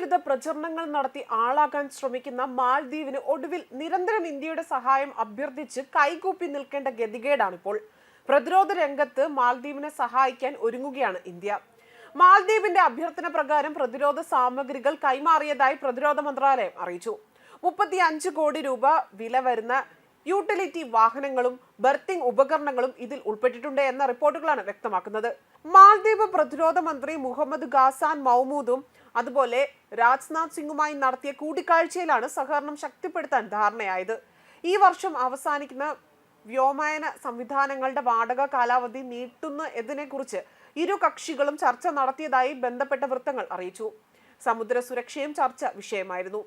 വിരുദ്ധ പ്രചരണങ്ങൾ നടത്തി ആളാകാൻ ശ്രമിക്കുന്ന മാൽദ്വീപിന് ഒടുവിൽ നിരന്തരം ഇന്ത്യയുടെ സഹായം അഭ്യർത്ഥിച്ച് കൈകൂപ്പി നിൽക്കേണ്ട ഗതികേടാണിപ്പോൾ പ്രതിരോധ രംഗത്ത് മാൽദ്വീപിനെ സഹായിക്കാൻ ഒരുങ്ങുകയാണ് ഇന്ത്യ. മാൽദ്വീപിന്റെ അഭ്യർത്ഥന പ്രകാരം പ്രതിരോധ സാമഗ്രികൾ കൈമാറിയതായി പ്രതിരോധ മന്ത്രാലയം അറിയിച്ചു. മുപ്പത്തി അഞ്ച് കോടി രൂപ വില വരുന്ന യൂട്ടിലിറ്റി വാഹനങ്ങളും ബർത്തിംഗ് ഉപകരണങ്ങളും ഇതിൽ ഉൾപ്പെട്ടിട്ടുണ്ട് എന്ന റിപ്പോർട്ടുകളാണ് വ്യക്തമാക്കുന്നത്. മാൽദ്വീപ് പ്രതിരോധ മന്ത്രി മുഹമ്മദ് ഗാസാൻ മൗമൂദും അതുപോലെ രാജ്നാഥ് സിംഗുമായി നടത്തിയ കൂടിക്കാഴ്ചയിലാണ് സഹകരണം ശക്തിപ്പെടുത്താൻ ധാരണയായത്. ഈ വർഷം അവസാനിക്കുന്ന വ്യോമയന സംവിധാനങ്ങളുടെ വാടക കാലാവധി നീട്ടുന്ന നീട്ടുന്നതിനെക്കുറിച്ച് ഇരു കക്ഷികളും ചർച്ച നടത്തിയതായി ബന്ധപ്പെട്ട വൃത്തങ്ങൾ അറിയിച്ചു. സമുദ്ര സുരക്ഷയും ചർച്ച വിഷയമായിരുന്നു.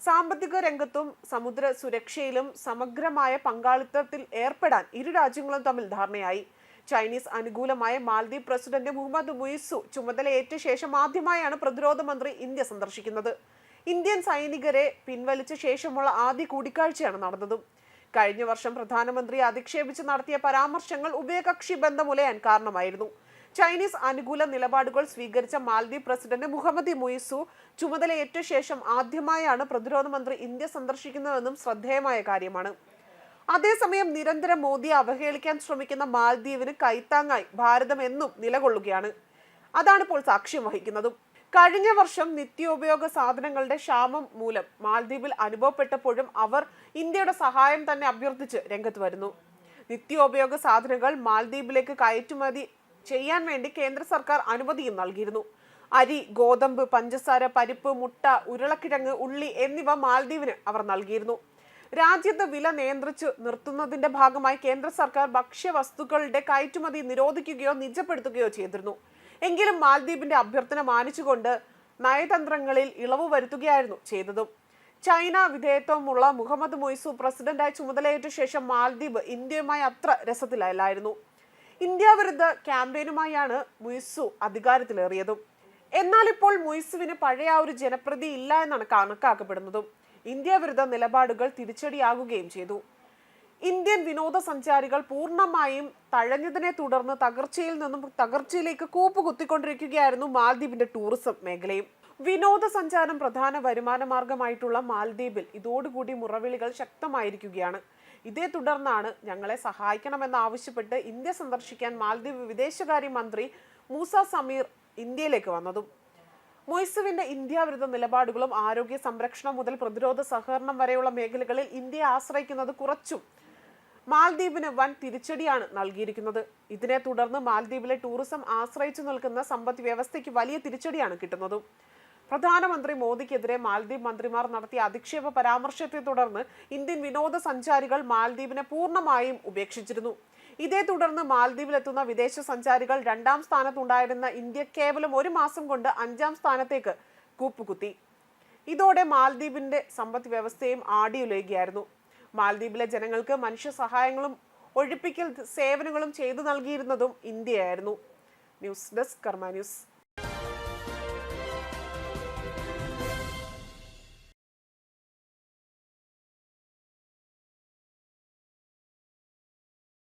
സാമ്പത്തിക രംഗത്തും സമുദ്ര സുരക്ഷയിലും സമഗ്രമായ പങ്കാളിത്തത്തിൽ ഏർപ്പെടാൻ ഇരു രാജ്യങ്ങളും തമ്മിൽ ധാരണയായി. ചൈനീസ് അനുകൂലമായ മാൽദ്വീപ് പ്രസിഡന്റ് മുഹമ്മദ് മുയിസു ചുമതലയേറ്റ ശേഷം ആദ്യമായാണ് പ്രതിരോധ മന്ത്രി ഇന്ത്യ സന്ദർശിക്കുന്നത്. ഇന്ത്യൻ സൈനികരെ പിൻവലിച്ച ശേഷമുള്ള ആദ്യ കൂടിക്കാഴ്ചയാണ് നടന്നതും. കഴിഞ്ഞ വർഷം പ്രധാനമന്ത്രി അധിക്ഷേപിച്ച് നടത്തിയ പരാമർശങ്ങൾ ഉഭയകക്ഷി ബന്ധമുലയാൻ കാരണമായിരുന്നു. ചൈനീസ് അനുകൂല നിലപാടുകൾ സ്വീകരിച്ച മാൽദ്വീപ് പ്രസിഡന്റ് മുഹമ്മദ് മുയിസു ചുമതലയേറ്റ ശേഷം ആദ്യമായാണ് പ്രതിരോധ മന്ത്രി ഇന്ത്യ സന്ദർശിക്കുന്നതെന്നും ശ്രദ്ധേയമായ കാര്യമാണ്. അതേസമയം നിരന്തരം മോദിയെ അവഹേളിക്കാൻ ശ്രമിക്കുന്ന മാൽദ്വീപിന് കൈത്താങ്ങായി ഭാരതം എന്നും നിലകൊള്ളുകയാണ്. അതാണ് ഇപ്പോൾ സാക്ഷ്യം വഹിക്കുന്നതും. കഴിഞ്ഞ വർഷം നിത്യോപയോഗ സാധനങ്ങളുടെ ക്ഷാമം മൂലം മാൽദ്വീപിൽ അനുഭവപ്പെട്ടപ്പോഴും അവർ ഇന്ത്യയുടെ സഹായം തന്നെ അഭ്യർത്ഥിച്ച് രംഗത്ത് വരുന്നു. നിത്യോപയോഗ സാധനങ്ങൾ മാൽദ്വീപിലേക്ക് കയറ്റുമതി ചെയ്യാൻ വേണ്ടി കേന്ദ്ര സർക്കാർ അനുമതിയും നൽകിയിരുന്നു. അരി ഗോതമ്പ് പഞ്ചസാര പരിപ്പ് മുട്ട ഉരുളക്കിഴങ്ങ് ഉള്ളി എന്നിവ മാൽദ്വീപിന് അവർ നൽകിയിരുന്നു. രാജ്യത്ത് വില നിയന്ത്രിച്ചു നിർത്തുന്നതിന്റെ ഭാഗമായി കേന്ദ്ര സർക്കാർ ഭക്ഷ്യവസ്തുക്കളുടെ കയറ്റുമതി നിരോധിക്കുകയോ നിജപ്പെടുത്തുകയോ ചെയ്തിരുന്നു. എങ്കിലും മാൽദ്വീപിന്റെ അഭ്യർത്ഥന മാനിച്ചുകൊണ്ട് നയതന്ത്രങ്ങളിൽ ഇളവ് വരുത്തുകയായിരുന്നു ചെയ്തതും. ചൈന വിധേയത്വമുള്ള മുഹമ്മദ് മൊയ്സു പ്രസിഡന്റായി ചുമതലയേറ്റ ശേഷം മാൽദ്വീപ് ഇന്ത്യയുമായി അത്ര രസത്തിലല്ലായിരുന്നു ഇന്ത്യ വിരുദ്ധ ക്യാമ്പയിനുമായാണ് മുയ്സു അധികാരത്തിലേറിയതും. എന്നാൽ ഇപ്പോൾ മുയ്സുവിന് പഴയ ഒരു ജനപ്രതി ഇല്ല എന്നാണ് കണക്കാക്കപ്പെടുന്നതും. ഇന്ത്യ വിരുദ്ധ നിലപാടുകൾ തിരിച്ചടിയാകുകയും ചെയ്തു. ഇന്ത്യൻ വിനോദസഞ്ചാരികൾ പൂർണമായും തഴഞ്ഞതിനെ തുടർന്ന് തകർച്ചയിൽ നിന്നും തകർച്ചയിലേക്ക് കൂപ്പ് കുത്തിക്കൊണ്ടിരിക്കുകയായിരുന്നു മാൽദ്വീപിന്റെ ടൂറിസം മേഖലയും. വിനോദസഞ്ചാരം പ്രധാന വരുമാന മാർഗമായിട്ടുള്ള മാൽദ്വീപിൽ ഇതോടുകൂടി മുറവിളികൾ ശക്തമായിരിക്കുകയാണ്. ഇതേ തുടർന്നാണ് ഞങ്ങളെ സഹായിക്കണമെന്നാവശ്യപ്പെട്ട് ഇന്ത്യ സന്ദർശിക്കാൻ മാൽദ്വീപ് വിദേശകാര്യ മന്ത്രി മൂസ സമീർ ഇന്ത്യയിലേക്ക് വന്നതും. മൊയ്സുവിന്റെ ഇന്ത്യ വിരുദ്ധ നിലപാടുകളും ആരോഗ്യ സംരക്ഷണം മുതൽ പ്രതിരോധ സഹകരണം വരെയുള്ള മേഖലകളിൽ ഇന്ത്യയെ ആശ്രയിക്കുന്നത് കുറച്ചും മാൽദ്വീപിന് വൻ തിരിച്ചടിയാണ് നൽകിയിരിക്കുന്നത്. ഇതിനെ തുടർന്ന് മാൽദ്വീപിലെ ടൂറിസം ആശ്രയിച്ചു നിൽക്കുന്ന സമ്പദ് വ്യവസ്ഥയ്ക്ക് വലിയ തിരിച്ചടിയാണ് കിട്ടുന്നതും. പ്രധാനമന്ത്രി മോദിക്കെതിരെ മാൽദ്വീപ് മന്ത്രിമാർ നടത്തിയ അധിക്ഷേപ പരാമർശത്തെ തുടർന്ന് ഇന്ത്യൻ വിനോദസഞ്ചാരികൾ മാൽദ്വീപിനെ പൂർണമായും ഉപേക്ഷിച്ചിരുന്നു. ഇതേ തുടർന്ന് മാലദ്വീപിലെത്തുന്ന വിദേശ സഞ്ചാരികൾ രണ്ടാം സ്ഥാനത്തുണ്ടായിരുന്ന ഇന്ത്യ കേവലം ഒരു മാസം കൊണ്ട് അഞ്ചാം സ്ഥാനത്തേക്ക് കൂപ്പുകുത്തി. ഇതോടെ മാൽദ്വീപിന്റെ സമ്പദ് വ്യവസ്ഥയും ആടിയുലയുകയായിരുന്നു. മാൽദ്വീപിലെ ജനങ്ങൾക്ക് മനുഷ്യ സഹായങ്ങളും ഒഴിപ്പിക്കൽ സേവനങ്ങളും ചെയ്തു നൽകിയിരുന്നതും ഇന്ത്യയായിരുന്നു. News desk Karma news.